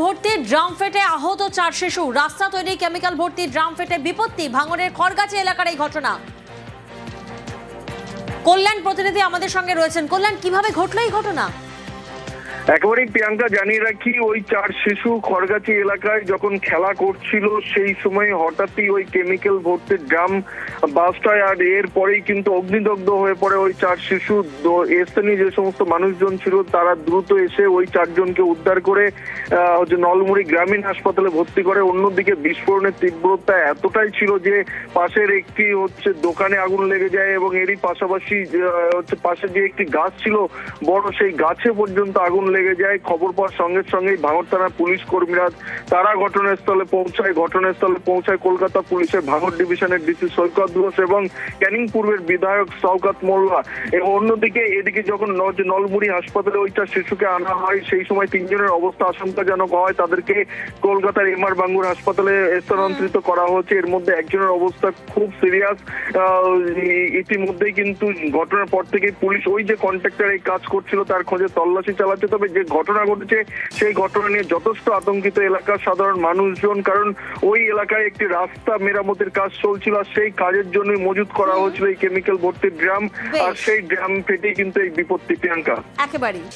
ভর্তি ড্রাম ফেটে আহত চার শিশু। রাস্তা তৈরি কেমিক্যাল ভর্তি ড্রাম ফেটে বিপত্তি, ভাঙনের খড়গাছি এলাকার এই ঘটনা। কল্যাণ প্রতিনিধি আমাদের সঙ্গে রয়েছেন। কল্যাণ, কীভাবে ঘটলো এই ঘটনা? একেবারেই প্রিয়াঙ্কা, জানিয়ে রাখি, ওই চার শিশু খড়গাছি এলাকায় যখন খেলা করছিল, সেই সময় হঠাৎই ওই কেমিক্যাল ভর্তি ড্রাম বাসটায় আর এরপরেই কিন্তু অগ্নিদগ্ধ হয়ে পড়ে ওই চার শিশু। স্থানীয় যে সমস্ত মানুষজন ছিল, তারা দ্রুত এসে ওই চারজনকে উদ্ধার করে হচ্ছে নলমুড়ি গ্রামীণ হাসপাতালে ভর্তি করে। অন্যদিকে বিস্ফোরণের তীব্রতা এতটাই ছিল যে পাশের একটি হচ্ছে দোকানে আগুন লেগে যায় এবং এরই পাশাপাশি হচ্ছে পাশে যে একটি গাছ ছিল, বড় সেই গাছে পর্যন্ত আগুন লেগে যায়, খবর পাওয়ার সঙ্গে সঙ্গেই ভাঙড় থানার পুলিশ কর্মীরা তারা ঘটনাস্থলে পৌঁছায়। ঘটনাস্থলে পৌঁছায় কলকাতা পুলিশের ভাঙড় ডিভিশনের ডিসি সৈকত ঘোষ এবং ক্যানিং পূর্বের বিধায়ক শওকাত মোল্লা এবং অন্যদিকে এদিকে যখন নলমুড়ি হাসপাতালে ওইটা শিশুকে আনা হয়, সেই সময় তিনজনের অবস্থা আশঙ্কাজনক হয়। তাদেরকে কলকাতার এমআর বাঙ্গুর হাসপাতালে স্থানান্তরিত করা হয়েছে। এর মধ্যে একজনের অবস্থা খুব সিরিয়াস। ইতিমধ্যেই কিন্তু ঘটনার পর থেকে পুলিশ ওই যে কন্ট্রাক্টর এই কাজ করছিল, তার খোঁজে তল্লাশি চালাচ্ছে। তবে যে ঘটনা ঘটেছে সেই ঘটনা নিয়ে যথেষ্ট আতঙ্কিত এলাকার সাধারণ মানুষজন কারণ ওই এলাকায় একটি রাস্তা মেরামতের কাজ চলছিল আর সেই কাজের জন্যই মজুত করা হয়েছিল এই কেমিক্যাল ভর্তি ড্রাম। আর সেই ড্রাম ফেটেই কিন্তু এই বিপত্তি প্রিয়াঙ্কা। একেবারেই।